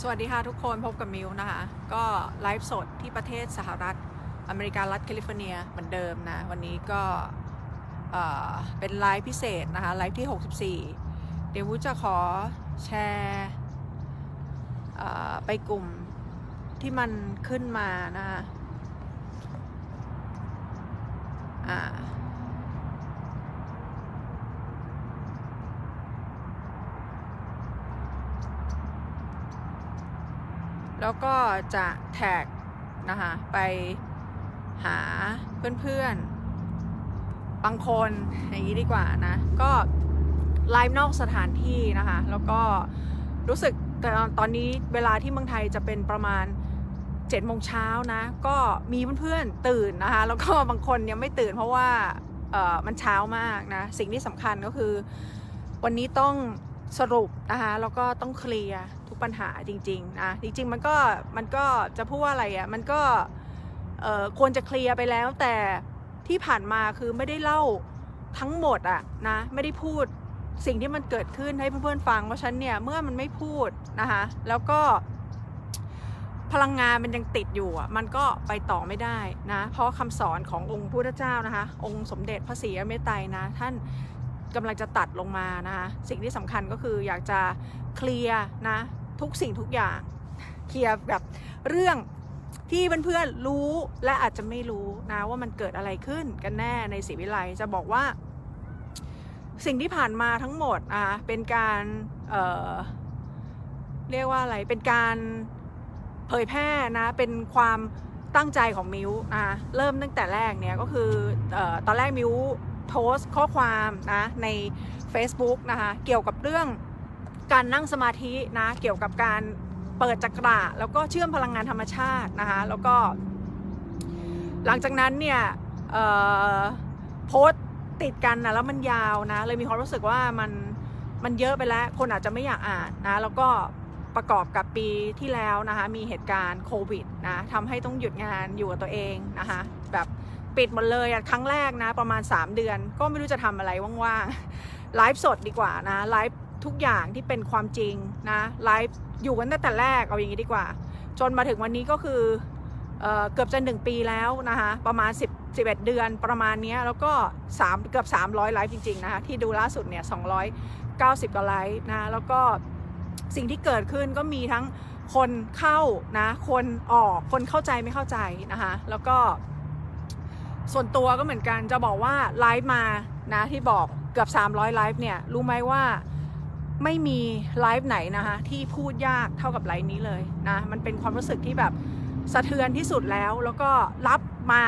สวัสดีค่ะทุกคนพบกับมิวนะคะ ก็ไลฟ์สดที่ประเทศสหรัฐอเมริการัฐแคลิฟอร์เนียเหมือนเดิมนะ วันนี้ก็เอ่อเป็นไลฟ์พิเศษนะคะ ไลฟ์ที่ 64 เดี๋ยววูจะขอแชร์เอ่อไปกลุ่มที่มันขึ้นมานะคะ แล้วก็จะแท็กนะคะไปหาเพื่อนๆ บางคนอย่างนี้ดีกว่านะ ก็ไลฟ์นอกสถานที่นะคะ แล้วก็รู้สึกแต่ตอนนี้เวลาที่เมืองไทยจะเป็นประมาณ7โมงเช้านะ ก็มีเพื่อนๆตื่นนะคะ แล้วก็บางคนยังไม่ตื่นเพราะว่ามันเช้ามากนะ สิ่งที่สำคัญก็คือ วันนี้ต้อง สรุปนะคะแล้วก็ต้องเคลียร์ทุกปัญหาจริงๆนะจริงๆมันก็มันก็จะพูดว่าอะไรอะ่ะมันก็ควรจะเคลียร์ไปแล้ว แต่ที่ผ่านมาคือไม่ได้เล่าทั้งหมดอะนะไม่ได้พูดสิ่งที่มันเกิดขึ้นให้เพื่อนๆฟังเพราะฉันเนี่ยเมื่อมันไม่พูดนะคะแล้วก็พลังงานมันยังติดอยู่อะ มันก็ไปต่อไม่ได้นะ เพราะคำสอนขององค์พุทธเจ้านะคะ องค์สมเด็จพระศรีอริยเมตไตรนะ ท่าน กำลังจะตัดลงมานะคะสิ่งที่สำคัญก็คืออยากจะเคลียร์นะทุกสิ่งทุกอย่างเคลียร์แบบเรื่องที่เพื่อนๆรู้และอาจจะไม่รู้นะว่ามันเกิดอะไรขึ้นกันแน่ในศรีวิไลจะบอกว่า สิ่งที่ผ่านมาทั้งหมดอะเป็นการเเรียกว่าอะไรเป็นการเผยแพร่นะเป็นความตั้งใจของมิวนะเริ่มตั้งแต่แรกเนี่ยก็คืออตอนแรกมิว โพสต์ข้อความนะใน Facebook นะคะเกี่ยวกับเรื่องการนั่งสมาธินะเกี่ยวกับการเปิดจักระแล้วก็เชื่อมพลังงานธรรมชาตินะคะแล้วก็ หลังจากนั้นเนี่ยโพสต์ติดกันนะแล้วมันยาวนะเลยมีความรู้สึกว่ามันมันเยอะไปแล้ว คนอาจจะไม่อยากอ่านนะแล้วก็ประกอบกับปีที่แล้วนะคะมีเหตุการณ์โควิดนะทำให้ต้องหยุดงานอยู่กับตัวเองนะคะแบบ ปิดหมดเลยอะครั้งแรกนะ ประมาณ 3 เดือน ก็ไม่รู้จะทำอะไรว่างๆไลฟ์สดดีกว่านะไลฟ์ทุกอย่างที่เป็นความจริงนะไลฟ์อยู่กันตั้งแต่แรกเอาอย่างนี้ดีกว่า จนมาถึงวันนี้ก็คือเออเกือบจะ1ปีแล้วนะคะประมาณ 10 11 เดือนประมาณเนี้ยแล้วก็ 3 เกือบ 300 ไลฟ์จริง ๆ นะคะ ที่ดูล่าสุดเนี่ย 290 กว่าไลฟ์นะ แล้วก็สิ่งที่เกิดขึ้นก็มีทั้งคนเข้านะ คนออกคนเข้าใจไม่เข้าใจนะคะ แล้วก็ ส่วนตัวก็เหมือนกันจะบอกว่าไลฟ์มานะที่บอกเกือบ 300 ไลฟ์เนี่ย รู้ไหมว่าไม่มีไลฟ์ไหนนะคะที่พูดยากเท่ากับไลฟ์นี้เลยนะมันเป็นความรู้สึกที่แบบสะเทือนที่สุดแล้ว แล้วก็รับมา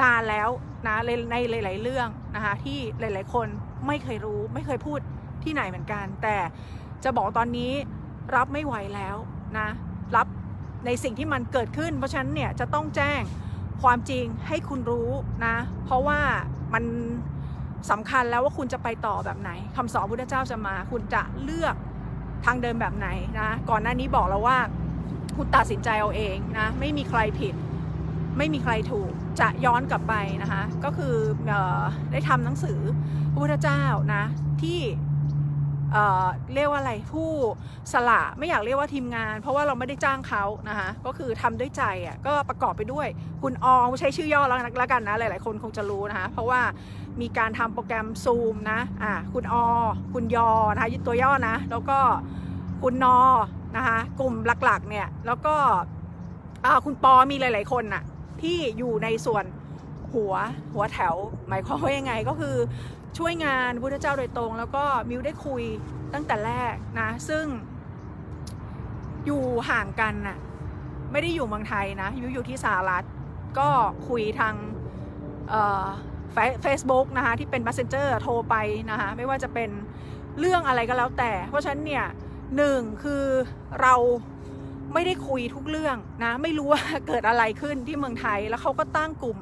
ดานแล้วนะในในหลาย ๆ เรื่องนะคะที่หลาย ๆ คนไม่เคยรู้ไม่เคยพูดที่ไหนเหมือนกัน แต่จะบอกตอนนี้รับไม่ไหวแล้วนะรับในสิ่งที่มันเกิดขึ้น เพราะฉะนั้นเนี่ยจะต้องแจ้ง ความจริงให้คุณรู้นะ เพราะว่ามันสำคัญแล้วว่าคุณจะไปต่อแบบไหนคำสอนพุทธเจ้าจะมา คุณจะเลือกทางเดินแบบไหนนะ ก่อนหน้านี้บอกแล้วว่า คุณตัดสินใจเอาเองนะ ไม่มีใครผิด ไม่มีใครถูก จะย้อนกลับไปนะคะ ก็คือออได้ทำหนังสือพระพุทธเจ้านะที่ เเรียกว่าอะไรผู้สละไม่อยากเรียกว่าทีมงาน เพราะว่าเราไม่ได้จ้างเขานะคะก็คือทำด้วยใจอะก็ประกอบไปด้วยคุณอองใช้ชื่อย่อแล้วแล้วกันนะหลาย ๆ คนคงจะรู้นะคะเพราะว่ามีการทำโปรแกรมซูมนะอ่าคุณอคุณยอนะคะตัวย่อนะ แล้วก็คุณนอนะคะกลุ่มหลัก ๆ เนี่ยแล้วก็อ่าคุณปอมีหลาย ๆ คนน่ะที่อยู่ในส่วนหัวหัวแถว หมายความว่ายังไงก็คือ ช่วยงานพุทธเจ้าโดยตรง แล้วก็มิวได้คุยตั้งแต่แรกนะ ซึ่งอยู่ห่างกันน่ะไม่ได้อยู่เมืองไทยนะอยู่อยู่ที่สหรัฐ ก็คุยทางเฟซบุ๊กนะคะที่เป็น messenger โทรไปนะคะไม่ว่าจะเป็นเรื่องอะไรก็แล้วแต่ เพราะฉะนั้นเนี่ยหนึ่งคือเราไม่ได้คุยทุกเรื่องนะไม่รู้ว่าเกิดอะไรขึ้นที่เมืองไทยแล้วเขาก็ตั้งกลุ่ม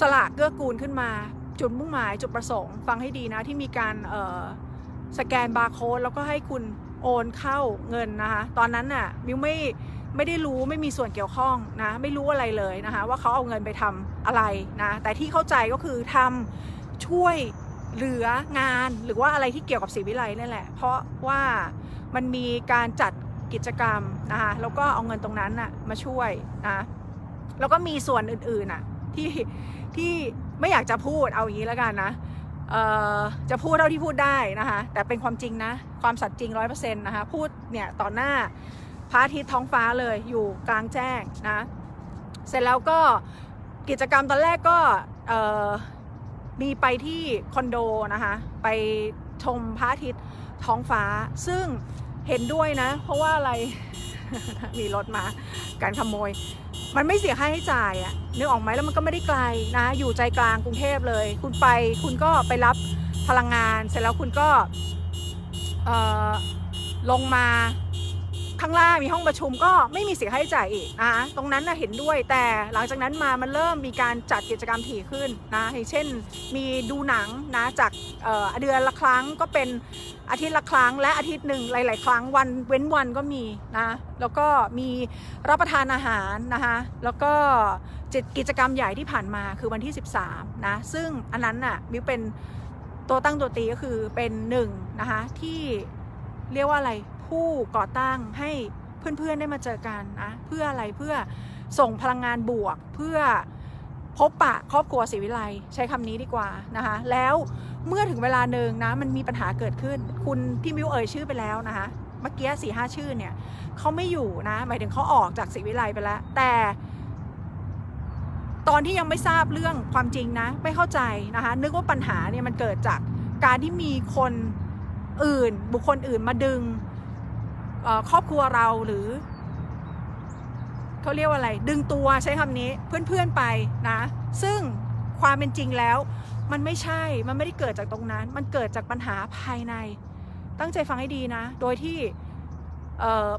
สละเกื้อกูลขึ้นมา จุดมุ่งหมายจุดประสงค์ ฟังให้ดีนะที่มีการสแกนบาร์โค้ดแล้วก็ให้คุณโอนเข้าเงินนะคะตอนนั้นน่ะมิวไม่ไม่ได้รู้ไม่มีส่วนเกี่ยวข้องนะไม่รู้อะไรเลยนะคะว่าเขาเอาเงินไปทำอะไรนะแต่ที่เข้าใจก็คือทำช่วยเหลืองานหรือว่าอะไรที่เกี่ยวกับศรีวิไลนี่แหละ เพราะว่ามันมีการจัดกิจกรรมนะคะแล้วก็เอาเงินตรงนั้นน่ะมาช่วยนะแล้วก็มีส่วนอื่นๆน่ะที่ที่ ไม่อยากจะพูดเอาอย่างนี้แล้วกันนะจะพูดเท่าที่พูดได้นะคะ แต่เป็นความจริงนะ ความสัตย์จริงร้อยเปอร์เซ็นต์นะคะ พูดเนี่ยต่อหน้าพระอาทิตย์ท้องฟ้าเลยอยู่กลางแจ้งนะ เสร็จแล้วก็กิจกรรมตอนแรกก็มีไปที่คอนโดนะคะ ไปชมพระอาทิตย์ท้องฟ้า ซึ่งเห็นด้วยนะ เพราะว่าอะไร มีรถมาการขโมย มันไม่เสียค่าใช้จ่ายอะนึกออกไหมแล้วมันก็ไม่ได้ไกลนะ อยู่ใจกลางกรุงเทพเลย คุณไปคุณก็ไปรับพลังงาน เสร็จแล้วคุณก็เออลงมาข้างล่างมีห้องประชุมก็ไม่มีเสียค่าใช้จ่ายอีกนะตรงนั้นนะเห็นด้วยแต่หลังจากนั้นมามันเริ่มมีการจัดกิจกรรมถี่ขึ้นนะอย่างเช่น มีดูหนังนะจากเเดือนละครั้งก็เป็น อาทิตย์ละครั้งและอาทิตย์หนึ่งหลาย ๆ ครั้งวันเว้นวันก็มีนะแล้วก็มีรับประทานอาหารนะคะแล้วก็จิตกิจกรรมใหญ่ที่ผ่านมาคือวันที่ 13นะซึ่งอันนั้นน่ะมิวเป็นตัวตั้งตัวตีก็คือเป็นหนึ่งนะคะที่เรียกว่าอะไรผู้ก่อตั้งให้เพื่อนๆได้มาเจอกันนะเพื่ออะไรเพื่อส่งพลังงานบวกเพื่อ พบปะครอบครัวศรีวิไลใช้คำนี้ดีกว่านะคะ แล้วเมื่อถึงเวลาหนึ่งนะมันมีปัญหาเกิดขึ้น คุณที่มิวเอ่ยชื่อไปแล้วนะคะเมื่อกี้สี่ห้าชื่อเนี่ยเขาไม่อยู่นะหมายถึงเขาออกจากศรีวิไลไปแล้ว แต่ ตอนที่ยังไม่ทราบเรื่องความจริงนะไม่เข้าใจนะคะนึกว่าปัญหาเนี่ยมันเกิดจากการที่มีคนอื่นบุคคลอื่นมาดึงครอบครัวเราหรือ เขาเรียกว่าอะไร ดึงตัวใช้คำนี้เพื่อนๆไปนะ ซึ่งความเป็นจริงแล้ว มันไม่ใช่มันไม่ได้เกิดจากตรงนั้น มันเกิดจากปัญหาภายใน ตั้งใจฟังให้ดีนะ โดยที่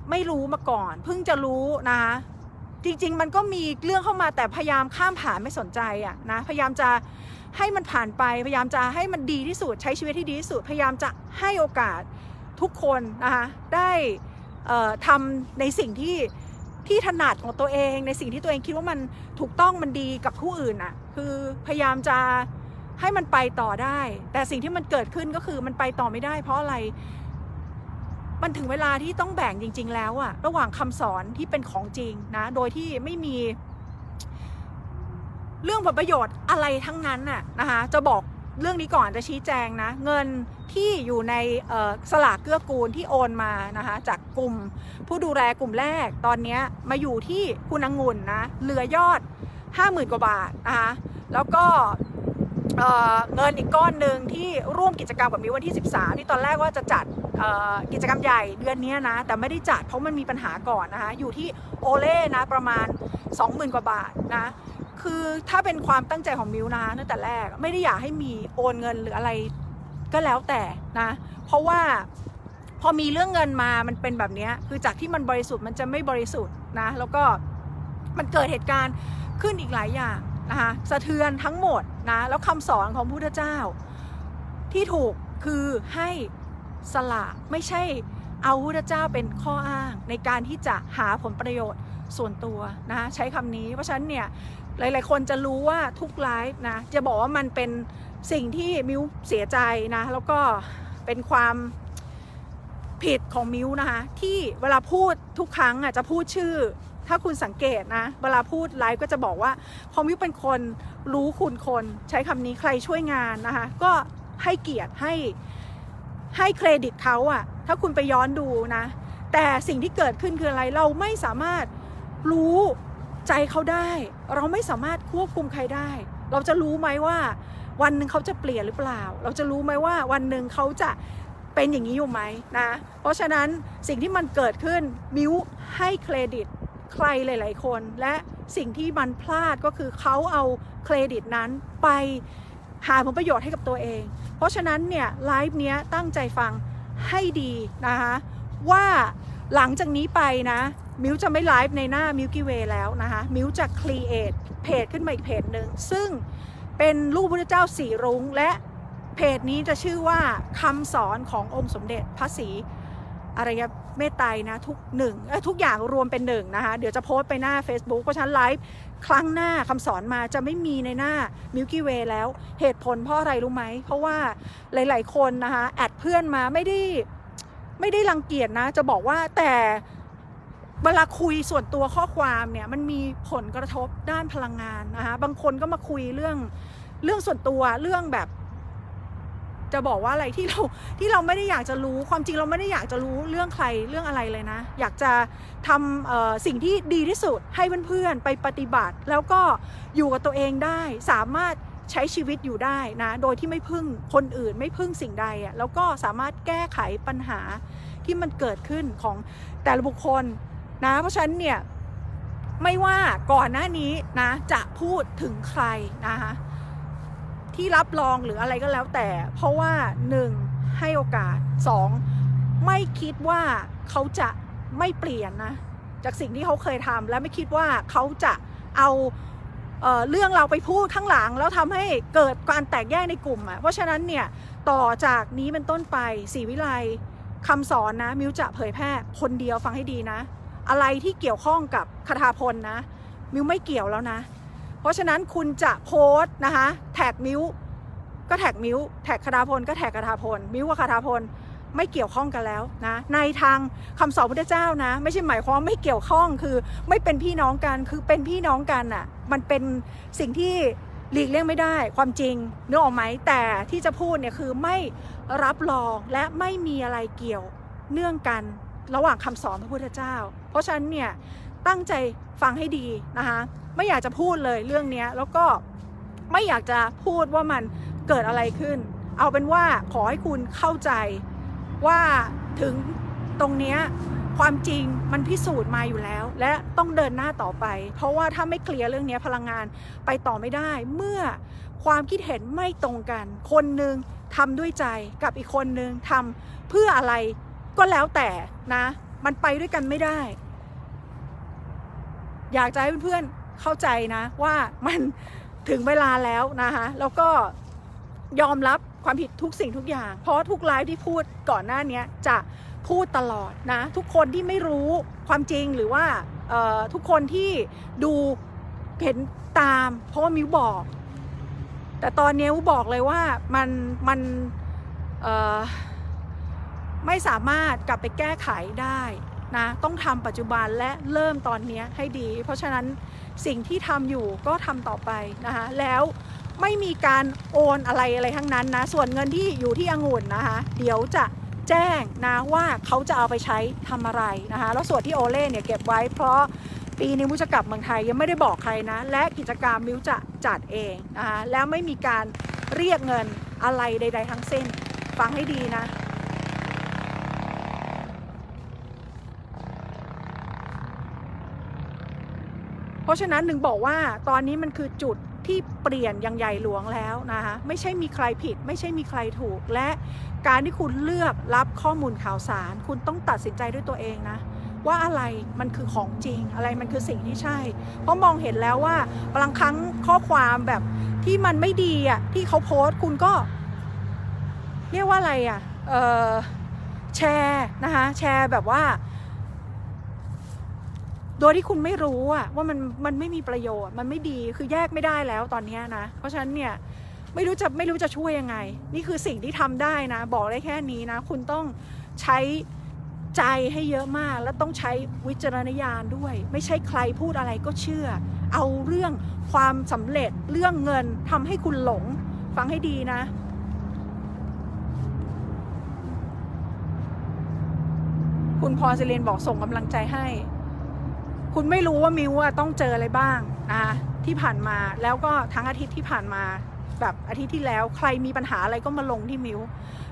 ไม่รู้มาก่อน เพิ่งจะรู้นะคะจริง ๆ มันก็มีเรื่องเข้ามาแต่พยายามข้ามผ่านไม่สนใจอะนะพยายามจะให้มันผ่านไปพยายามจะให้มันดีที่สุดใช้ชีวิตที่ดีที่สุดพยายามจะให้โอกาสทุกคนนะคะได้ทำในสิ่งที่ ที่ถนัดของตัวเองในสิ่งที่ตัวเองคิดว่ามันถูกต้องมันดีกับผู้อื่นอะคือพยายามจะให้มันไปต่อได้ แต่สิ่งที่มันเกิดขึ้นก็คือมันไปต่อไม่ได้ เพราะอะไร มันถึงเวลาที่ต้องแบ่งจริง ๆ แล้วอะระหว่างคำสอนที่เป็นของจริงนะ โดยที่ไม่มี เรื่องผลประโยชน์อะไรทั้งนั้นน่ะนะคะจะบอก เรื่องนี้ก่อนจะชี้แจงนะเงินที่อยู่ในสลากเกื้อกูลที่โอนมานะคะจากกลุ่มผู้ดูแลกลุ่มแรกตอนนี้มาอยู่ที่คุณองุ่นนะเหลือยอด 50,000 กว่าบาทนะคะแล้วก็เเงินอีกก้อนหนึ่งที่ร่วมกิจกรรมกับมิววันที่ 13 ที่ตอนแรกว่าจะจัดกิจกรรมใหญ่เดือนนี้นะ แต่ไม่ได้จัดเพราะมันมีปัญหาก่อนนะคะ อยู่ที่โอเล่นะประมาณ 20,000 กว่าบาทนะ คือถ้าเป็นความตั้งใจของมิวนะตั้งแต่แรกไม่ได้อยากให้มีโอนเงินหรืออะไรก็แล้วแต่นะ เพราะว่าพอมีเรื่องเงินมามันเป็นแบบนี้คือจากที่มันบริสุทธิ์มันจะไม่บริสุทธิ์นะ แล้วก็มันเกิดเหตุการณ์ขึ้นอีกหลายอย่างนะคะสะเทือนทั้งหมดนะแล้วคำสอนของพุทธเจ้า ที่ถูกคือให้สละไม่ใช่เอาพุทธเจ้าเป็นข้ออ้างในการที่จะหาผลประโยชน์ส่วนตัวนะใช้คำนี้เพราะฉะนั้นเนี่ย หลาย ๆ คนจะรู้ว่าทุกไลฟ์นะ จะบอกว่ามันเป็นสิ่งที่มิวเสียใจนะ แล้วก็เป็นความผิดของมิวนะคะ ที่เวลาพูดทุกครั้งอะจะพูดชื่อ ถ้าคุณสังเกตนะ เวลาพูดไลฟ์ก็จะบอกว่าพอมิวเป็นคนรู้คุณคน ใช้คำนี้ใครช่วยงานนะคะ ก็ให้เกียรติให้ให้เครดิตเขาอะถ้าคุณไปย้อนดูนะ แต่สิ่งที่เกิดขึ้นคืออะไรเราไม่สามารถรู้ ใจเขาได้ เราไม่สามารถควบคุมใครได้ เราจะรู้ไหมว่า วันหนึ่งเขาจะเปลี่ยนหรือเปล่า เราจะรู้ไหมว่าวันหนึ่งเขาจะเป็นอย่างนี้อยู่ไหมนะ เพราะฉะนั้นสิ่งที่มันเกิดขึ้นมิวให้เครดิตใครหลาย ๆ คน และสิ่งที่มันพลาดก็คือเขาเอาเครดิตนั้นไปหาผลประโยชน์ให้กับตัวเอง เพราะฉะนั้นเนี่ยไลฟ์เนี้ยตั้งใจฟังให้ดีนะคะว่าหลังจากนี้ไปนะ มิวจะไม่ไลฟ์ในหน้า Milky Way แล้วนะคะมิวจะ create เพจขึ้นมาอีกเพจหนึ่งซึ่งเป็นรูปพระเจ้าสีรุ้งและเพจนี้จะชื่อว่าคำสอนขององค์สมเด็จพระศรีอารยเมตไตรนะทุกหนึ่งเอ้ทุกอย่างรวมเป็นหนึ่งนะคะเดี๋ยวจะโพสต์ไปหน้า Facebook เพราะฉันไลฟ์ครั้งหน้าคำสอนมาจะไม่มีในหน้า Milky Way แล้วเหตุผลเพราะอะไรรู้ไหม เพราะว่าหลาย ๆ คนนะคะแอดเพื่อนมาไม่ได้ไม่ได้รังเกียจนะ จะบอกว่าแต่ เวลาคุยส่วนตัวข้อความเนี่ยมันมีผลกระทบด้านพลังงานนะคะบางคนก็มาคุยเรื่องเรื่องส่วนตัวเรื่องแบบ จะบอกว่าอะไรที่เราที่เราไม่ได้อยากจะรู้ความจริงเราไม่ได้อยากจะรู้เรื่องใครเรื่องอะไรเลยนะ อยากจะทำสิ่งที่ดีที่สุดให้เพื่อนๆไปปฏิบัติ แล้วก็อยู่กับตัวเองได้สามารถใช้ชีวิตอยู่ได้นะ โดยที่ไม่พึ่งคนอื่นไม่พึ่งสิ่งใดอะ่ะแล้วก็สามารถแก้ไขปัญหาที่มันเกิดขึ้นของแต่ละบุคคล นะเพราะฉะนั้นเนี่ยไม่ว่าก่อนหน้านี้นะจะพูดถึงใครนะคะที่รับรองหรืออะไรก็แล้วแต่ เพราะว่า 1. ให้โอกาส 2. ไม่คิดว่าเขาจะไม่เปลี่ยนนะจากสิ่งที่เขาเคยทำและไม่คิดว่าเขาจะเอาเออเรื่องเราไปพูดข้างหลัง แล้วทำให้เกิดการแตกแยกในกลุ่มอะ่ะเพราะฉะนั้นเนี่ยต่อจากนี้เป็นต้นไปศรีวิไลคำสอนนะมิวจะเผยแพร่คนเดียวฟังให้ดีนะ อะไรที่เกี่ยวข้องกับคทาพลนะ มิวไม่เกี่ยวแล้วนะ เพราะฉะนั้นคุณจะโพสต์นะคะ แท็กมิวก็แท็กมิวแท็กคาถาพลก็แท็กคาถาพลมิวกับคาถาพลไม่เกี่ยวข้องกันแล้วนะในทางคำสอนพุทธเจ้านะ ไม่ใช่หมายความไม่เกี่ยวข้องคือไม่เป็นพี่น้องกันคือเป็นพี่น้องกันอะ่ะมันเป็นสิ่งที่หลีกเลี่ยงไม่ได้ความจริงนึกออกไหมแต่ที่จะพูดเนี่ยคือไม่รับรองและไม่มีอะไรเกี่ยวเนื่องกัน ระหว่างคำสอนพระพุทธเจ้า เพราะฉะนั้นเนี่ยตั้งใจฟังให้ดีนะคะไม่อยากจะพูดเลยเรื่องนี้แล้วก็ไม่อยากจะพูดว่ามันเกิดอะไรขึ้น เอาเป็นว่าขอให้คุณเข้าใจว่าถึงตรงนี้ความจริงมันพิสูจน์มาอยู่แล้ว และต้องเดินหน้าต่อไป เพราะว่าถ้าไม่เคลียร์เรื่องนี้พลังงานไปต่อไม่ได้ เมื่อความคิดเห็นไม่ตรงกัน คนหนึ่งทำด้วยใจกับอีกคนหนึ่งทำเพื่ออะไร ก็แล้วแต่นะ มันไปด้วยกันไม่ได้ อยากจะให้เพื่อนๆเข้าใจนะว่ามันถึงเวลาแล้วนะคะแล้วก็ยอมรับความผิดทุกสิ่งทุกอย่าง เพราะทุกไลฟ์ที่พูดก่อนหน้านี้จะพูดตลอดนะ ทุกคนที่ไม่รู้ความจริงหรือว่าทุกคนที่ดูเห็นตาม เพราะว่ามิวบอก แต่ตอนนี้มิวบอกเลยว่ามันมันเอ่อ ไม่สามารถกลับไปแก้ไขได้นะต้องทำปัจจุบันและเริ่มตอนนี้ให้ดี เพราะฉะนั้นสิ่งที่ทำอยู่ก็ทำต่อไปนะคะแล้วไม่มีการโอนอะไรอะไรทั้งนั้นนะส่วนเงินที่อยู่ที่องุ่นนะคะเดี๋ยวจะแจ้งนะว่าเขาจะเอาไปใช้ทำอะไรนะคะแล้วส่วนที่โอเล่เนี่ยเก็บไว้เพราะปีนี้มิวจะกลับเมืองไทยยังไม่ได้บอกใครนะ และกิจกรรมมิวจะจัดเองนะคะแล้วไม่มีการเรียกเงินอะไรใด ๆ ทั้งสิ้นฟังให้ดีนะ ราะฉะนั้นหนึ่งบอกว่าตอนนี้มันคือจุดที่เปลี่ยนอย่างใหญ่หลวงแล้วนะคะไม่ใช่มีใครผิด ไม่ใช่มีใครถูก และการที่คุณเลือกรับข้อมูลข่าวสาร คุณต้องตัดสินใจด้วยตัวเองนะว่าอะไรมันคือของจริงอะไรมันคือสิ่งที่ใช่ เพราะมองเห็นแล้วว่าบางครั้งข้อความแบบที่มันไม่ดีอะที่เขาโพสต์คุณก็ เรียกว่าอะไรอะออแชร์นะคะแชร์แบบว่า โดยที่คุณไม่รู้อะว่ามันมันไม่มีประโยชน์ มันไม่ดีคือแยกไม่ได้แล้วตอนนี้นะ เพราะฉะนั้นเนี่ยไม่รู้จะไม่รู้จะช่วยยังไง นี่คือสิ่งที่ทำได้นะ บอกได้แค่นี้นะ คุณต้องใช้ใจให้เยอะมาก และต้องใช้วิจารณญาณด้วย ไม่ใช่ใครพูดอะไรก็เชื่อ เอาเรื่องความสำเร็จเรื่องเงินทำให้คุณหลง ฟังให้ดีนะคุณพอซิเลนบอกส่งกำลังใจให้ คุณไม่รู้ว่ามิวอะต้องเจออะไรบ้างนะที่ผ่านมาแล้วก็ทั้งอาทิตย์ที่ผ่านมา แบบอาทิตย์ที่แล้ว ใครมีปัญหาอะไรก็มาลงที่มิว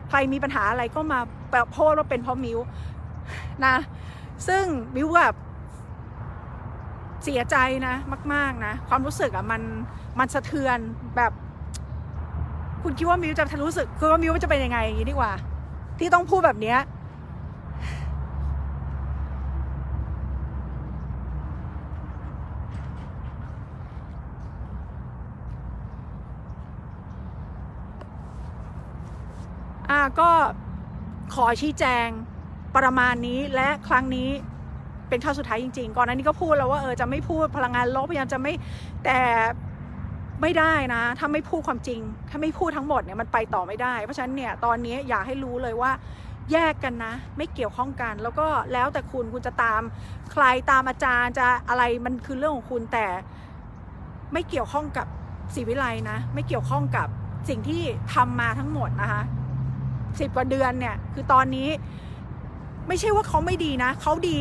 ใครมีปัญหาอะไรก็มาแบบโพสว่าเป็นเพราะมิวนะ ซึ่งมิวแบบเสียใจนะมาก ๆนะ ความรู้สึกอะมันมันสะเทือนแบบ คุณคิดว่ามิวจะรู้สึกคือว่ามิวจะเป็นยังไงอย่างนี้ดีกว่า ที่ต้องพูดแบบเนี้ย ก็ขอชี้แจงประมาณนี้และครั้งนี้เป็นครั้งสุดท้ายจริง ๆ ก่อนหน้านี้ก็พูดแล้วว่าเออจะไม่พูดพลังงานลบพยายามจะไม่แต่ไม่ได้นะ ถ้าไม่พูดความจริง ถ้าไม่พูดทั้งหมดเนี่ยมันไปต่อไม่ได้ เพราะฉะนั้นเนี่ยตอนนี้อยากให้รู้เลยว่าแยกกันนะ ไม่เกี่ยวข้องกัน แล้วก็แล้วแต่คุณคุณจะตามใครตามอาจารย์จะอะไรมันคือเรื่องของคุณแต่ไม่เกี่ยวข้องกับศรีวิไลนะ ไม่เกี่ยวข้องกับสิ่งที่ทำมาทั้งหมดนะคะ สิบกว่าเดือนเนี่ย คือตอนนี้ไม่ใช่ว่าเขาไม่ดีนะ เขาดี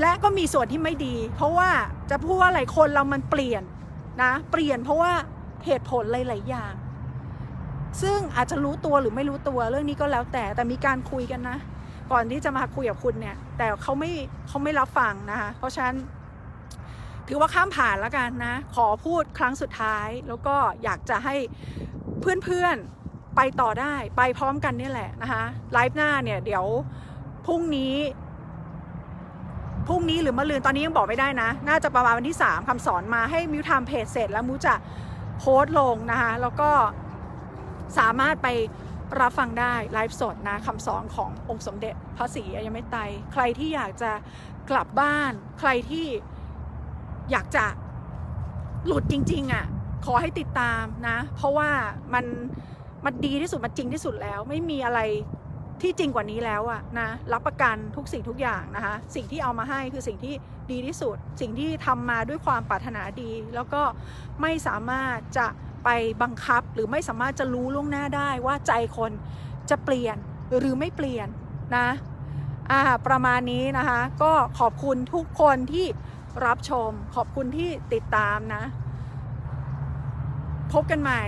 และก็มีส่วนที่ไม่ดี เพราะว่าจะพูดว่าอะไรคนเรามันเปลี่ยนนะ เปลี่ยนเพราะว่าเหตุผลหลายๆอย่าง ซึ่งอาจจะรู้ตัวหรือไม่รู้ตัวเรื่องนี้ก็แล้วแต่แต่มีการคุยกันนะ ก่อนที่จะมาคุยกับคุณเนี่ย แต่เขาไม่เขาไม่รับฟังนะคะเพราะฉะนั้นถือว่าข้ามผ่านแล้วกันนะ ขอพูดครั้งสุดท้าย แล้วก็อยากจะให้เพื่อนๆ ไปต่อได้ไปพร้อมกันนี่แหละนะคะไลฟ์หน้าเนี่ยเดี๋ยวพรุ่งนี้พรุ่งนี้หรือมะรืนตอนนี้ยังบอกไม่ได้นะ น่าจะประมาณวันที่ 3คำสอนมาให้มิวทำเพจเสร็จแล้วมิวจะโพสต์ลงนะคะแล้วก็สามารถไปรับฟังได้ไลฟ์สดนะคำสอนขององค์สมเด็จพระศรีอริยเมตไตรใครที่อยากจะกลับบ้าน ใครที่อยากจะหลุดจริง ๆอะขอให้ติดตามนะ เพราะว่ามัน มันดีที่สุดมันจริงที่สุดแล้ว ไม่มีอะไรที่จริงกว่านี้แล้วอะนะรับประกันทุกสิ่งทุกอย่างนะคะ สิ่งที่เอามาให้คือสิ่งที่ดีที่สุด สิ่งที่ทำมาด้วยความปรารถนาดี แล้วก็ไม่สามารถจะไปบังคับหรือไม่สามารถจะรู้ล่วงหน้าได้ว่าใจคนจะเปลี่ยนหรือไม่เปลี่ยนนะอ่าประมาณนี้นะคะ ก็ขอบคุณทุกคนที่รับชม ขอบคุณที่ติดตามนะ พบกันใหม่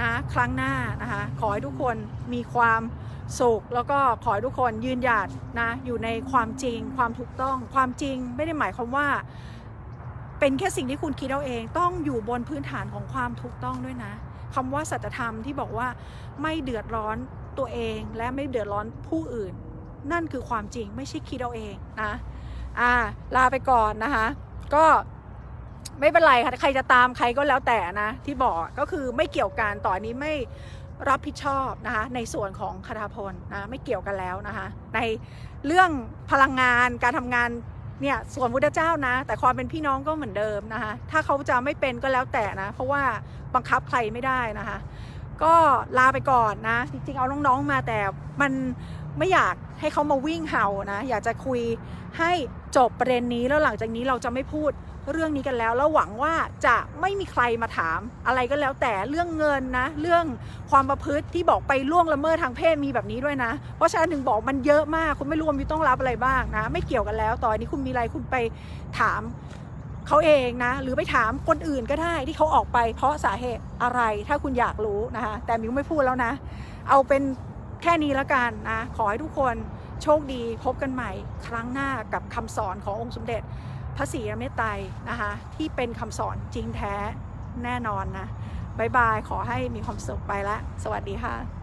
นะครั้งหน้านะคะขอให้ทุกคนมีความสุขแล้วก็ขอให้ทุกคนยืนหยัดนะอยู่ในความจริง ความถูกต้อง ความจริงไม่ได้หมายความว่า เป็นแค่สิ่งที่คุณคิดเอาเองต้องอยู่บนพื้นฐานของความถูกต้องด้วยนะคำว่าสัจธรรมที่บอกว่าไม่เดือดร้อนตัวเองและไม่เดือดร้อนผู้อื่น นั่นคือความจริงไม่ใช่คิดเอาเองนะอ่าลาไปก่อนนะคะ ก็ ไม่เป็นไรค่ะใครจะตามใครก็แล้วแต่นะ ที่บอกก็คือไม่เกี่ยวกันต่อนนี้ไม่รับผิดชอบนะคะในส่วนของคาาพลนะไม่เกี่ยวกันแล้วนะคะ ในเรื่องพลังงานการทำงานเนี่ยส่วนพุทธเจ้านะ แต่ความเป็นพี่น้องก็เหมือนเดิมนะคะถ้าเขาจะไม่เป็นก็แล้วแต่นะ เพราะว่าบังคับใครไม่ได้นะคะ ก็ลาไปก่อนนะ จริงๆเอาน้องๆมาแต่มันไม่อยากให้เขามาวิ่งเห่านะ อยากจะคุยให้จบประเด็นนี้แล้วหลังจากนี้เราจะไม่พูด เรื่องนี้กันแล้ว แล้วหวังว่าจะไม่มีใครมาถาม อะไรก็แล้วแต่เรื่องเงินนะ เรื่องความประพฤติที่บอกไปล่วงละเมิดทางเพศมีแบบนี้ด้วยนะ เพราะฉะนั้นถึงบอกมันเยอะมาก คุณไม่รู้ว่ามิวต้องรับอะไรบ้างนะ ไม่เกี่ยวกันแล้วตอนนี้คุณมีอะไรคุณไปถามเขาเองนะ หรือไปถามคนอื่นก็ได้ที่เขาออกไป เพราะสาเหตุอะไรถ้าคุณอยากรู้นะคะแต่มิวไม่พูดแล้วนะ เอาเป็นแค่นี้แล้วกันนะ ขอให้ทุกคนโชคดีพบกันใหม่ ครั้งหน้ากับคำสอนขององค์สมเด็จ พระศรีอเมตไตรนะคะ ที่เป็นคำสอนจริงแท้แน่นอนนะบายบาย ขอให้มีความสุขไปละ สวัสดีค่ะ